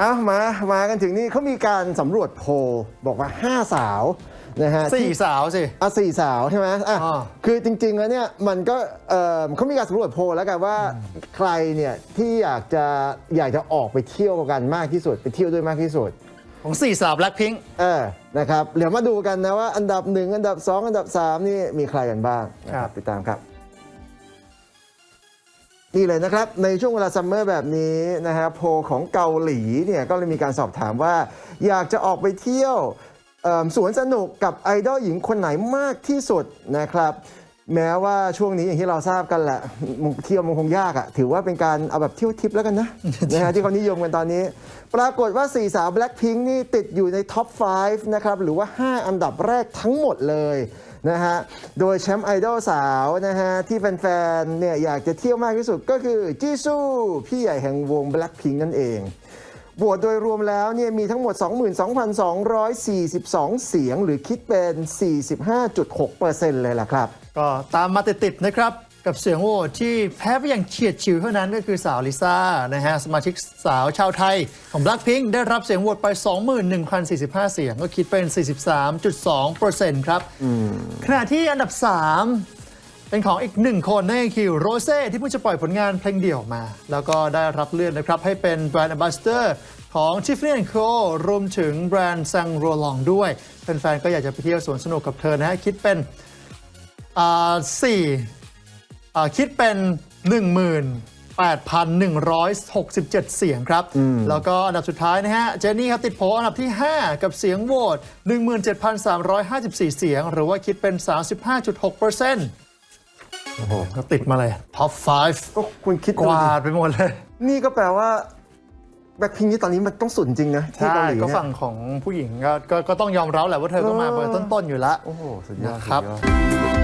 อ้าวมามากันถึงนี่เขามีการสำรวจโพลบอกว่า 5 สาวนะฮะสี่ที่สาวสิอะสี่สาวใช่ไหมอะอ่า คือจริง ๆ แล้วเนี่ยมันก็เอ่อเขามีการสำรวจโพลแล้วกันว่าใครเนี่ยที่อยากจะอยากจะออกไปเที่ยวกันมากที่สุดไปเที่ยวด้วยมากที่สุด ของสี่สาวแบล็คพิงค์เออ นะครับ เดี๋ยวมาดูกันนะว่าอันดับ1อันดับ2อันดับ3นี่มีใครกันบ้างนะครับติดตามครับ นี่เลยนะครับ ในช่วงเวลาซัมเมอร์แบบนี้นะฮะโพของเกาหลีเนี่ยก็เลยมีการสอบถามว่า อยากจะออกไปเที่ยวสวนสนุกกับไอดอลหญิงคนไหนมากที่สุดนะครับ แม้ว่าช่วงนี้อย่างที่เราทราบกันแหละมันเที่ยวมันคงยากอะถือว่าเป็นการเอาแบบเที่ยวทิปแล้วกันนะ นะฮะที่เขานิยมกันตอนนี้ ปรากฏว่า4สาว Blackpink นี่ติดอยู่ในท็อป 5 นะครับ หรือว่า 5 อันดับแรกทั้งหมดเลยนะฮะ โดยแชมป์ไอดอลสาวนะฮะ ที่แฟนๆเนี่ยอยากจะเที่ยวมากที่สุดก็คือจีซูพี่ใหญ่แห่งวง Blackpink นั่นเอง โหวตโดยรวมแล้วเนี่ยมีทั้งหมด 22,242 เสียง หรือคิดเป็น 45.6%เลยล่ะครับ ก็ตามมาติดๆนะครับกับเสียงโหวตที่แพ้ไปอย่างเฉียดฉิวเท่านั้นก็คือสาวลิซ่านะฮะสมาชิกสาวชาวไทยของ Blackpink ได้รับเสียงโหวตไป 21,045 เสียงก็คิดเป็น 43.2%ครับขณะที่อันดับ 3 เป็นของอีกหนึ่งคนนั่นก็คือโรเซ่ที่เพิ่งจะปล่อยผลงานเพลงเดี่ยวออกมา แล้วก็ได้รับเลือกนะครับ ให้เป็นแบรนด์ a m b a s s a d o r ของ Tiffany Co รวมถึงแบรนด์ซังโรลองด้วย แฟนๆก็อยากจะไปเที่ยวสวนสนุกกับเธอนะฮะคิดเป็นอ่าสี่อ่าคิดเป็น 18,167 เสียงครับ แล้วก็อันดับสุดท้ายนะฮะ เจนนี่ครับติดโผอันดับที่ 5 กับเสียงโหวต17,354 เสียง หรือว่าคิดเป็น 35.6% โอ้โหก็ติดมาเลยท็อปก็คุณคิด5กดูวาดิดไปหมดเลย นี่ก็แปลว่าแบ็คพิงนี่ตอนนี้มันต้องสุดจริงนะที่ใช่เกาหลีก็เนี่ยฝั่งของผู้หญิงก็ก็ก็ต้องยอมรับแหละว่าเธอก็มาเบอร์ต้นๆอยู่แล้วโอ้โห สุดยอดนะครับ สุดยอด